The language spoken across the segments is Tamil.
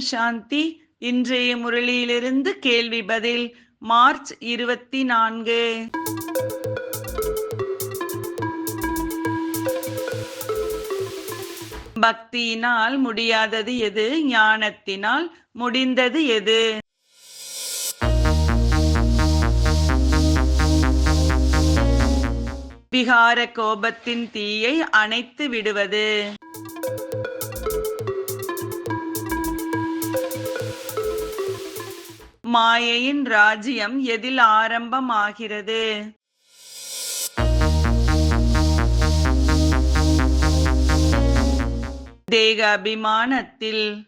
சாந்தி. இன்றைய முரளியிலிருந்து கேள்வி பதில் மார்ச் இருபத்தி நான்கு பக்தியினால் முடியாதது எது? ஞானத்தினால் முடிந்தது எது? விகார கோபத்தின் தீயை அணைத்து விடுவது. மாயையின் ராஜ்யம் எதில் ஆரம்பமாகிறது? தேக அபிமானத்தில்.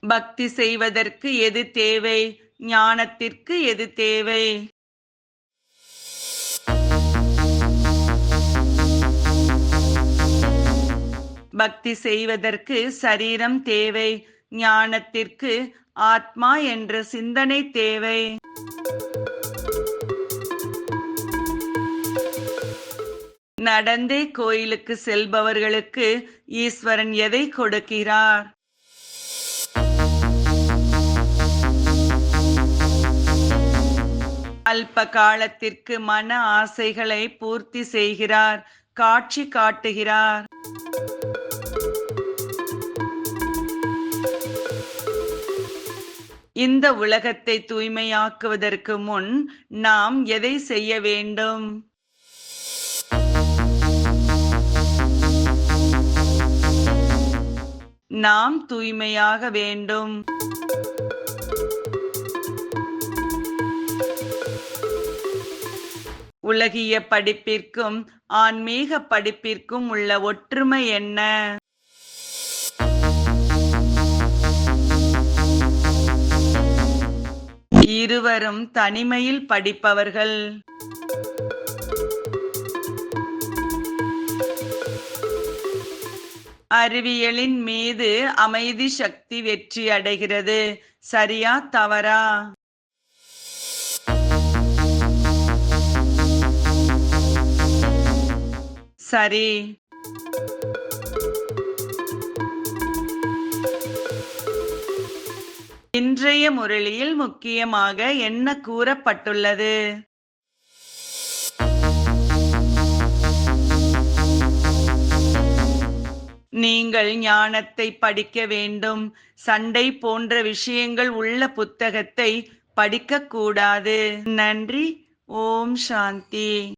பக்தி செய்வதற்கு எது தேவை? ஞானத்திற்கு எது தேவை? பக்தி செய்வதற்கு சரீரம் தேவை. ஞானத்திற்கு ஆத்மா என்ற சிந்தனை தேவை. நடந்தே கோயிலுக்கு செல்பவர்களுக்கு ஈஸ்வரன் எதை கொடுக்கிறார்? அல்ப காலத்திற்கு மன ஆசைகளை பூர்த்தி செய்கிறார். காட்சி காட்டுகிறார். இந்த உலகத்தை தூய்மையாக்குவதற்கு முன் நாம் எதை செய்ய வேண்டும்? நாம் தூய்மையாக வேண்டும். உலகிய படிப்பிற்கும் ஆன்மீக படிப்பிற்கும் உள்ள ஒற்றுமை என்ன? இருவரும் தனிமையில் படிப்பவர்கள். அறிவியலின் மீது அமைதி சக்தி வெற்றி அடைகிறது. சரியா தவறா? சரி. இன்றைய முரளியில் முக்கியமாக என்ன கூறப்பட்டுள்ளது? நீங்கள் ஞானத்தை படிக்க வேண்டும். சண்டை போன்ற விஷயங்கள் உள்ள புத்தகத்தை படிக்க கூடாது நன்றி. ஓம் சாந்தி.